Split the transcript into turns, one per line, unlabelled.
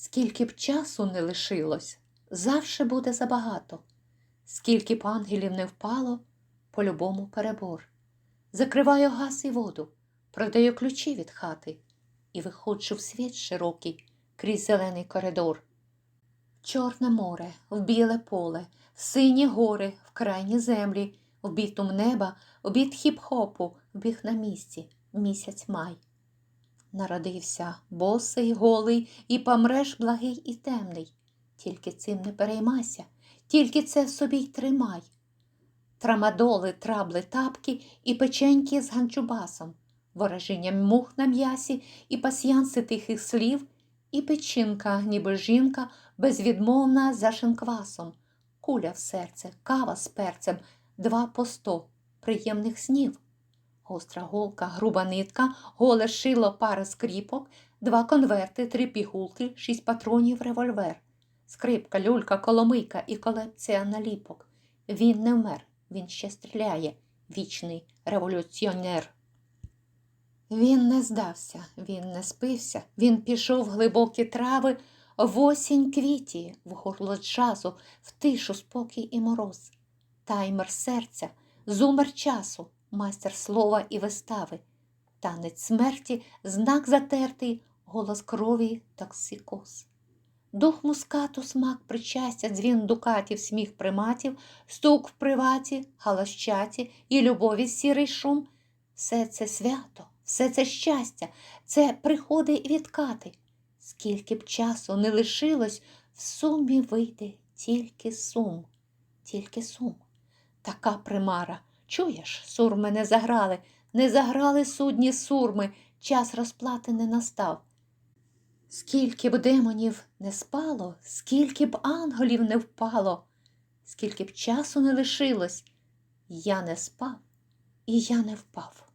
Скільки б часу не лишилось, завше буде забагато. Скільки б ангелів не впало, по-любому перебор. Закриваю газ і воду, продаю ключі від хати і виходжу в світ широкий крізь зелений коридор. Чорне море, в біле поле, в сині гори, в крайні землі, в бітум неба, в біт хіп-хопу, вбіг на місці місяць май. Народився босий, голий, і помреш благий і темний. Тільки цим не переймайся, тільки це собі й тримай. Трамадоли, трабли, тапки і печеньки з ганчубасом, ворожіння мух на м'ясі, і пасьянси тихих слів, і печінка, ніби жінка, безвідмовна за шинквасом, куля в серце, кава з перцем, два по сто приємних снів. Гостра голка, груба нитка, голе шило, пара скріпок, два конверти, три пігулки, шість патронів, револьвер, скрипка, люлька, коломийка і колекція наліпок. Він не вмер, він ще стріляє, вічний революціонер. Він не здався, він не спився, він пішов в глибокі трави, в осінь квіті, в горло джазу, в тишу, спокій і мороз. Таймер серця, зумер часу, майстер слова і вистави, танець смерті, знак затертий, голос крові, токсикоз. Дух мускату, смак причастя, дзвін дукатів, сміх приматів, стук в приваті, галащаті і любові сірий шум. Все це свято, все це щастя, це приходи і відкати. Скільки б часу не лишилось, в сумі вийде тільки сум, тільки сум. Така примара. Чуєш, сурми не заграли, не заграли судні сурми, час розплати не настав. Скільки б демонів не спало, скільки б ангелів не впало, скільки б часу не лишилось, я не спав і я не впав.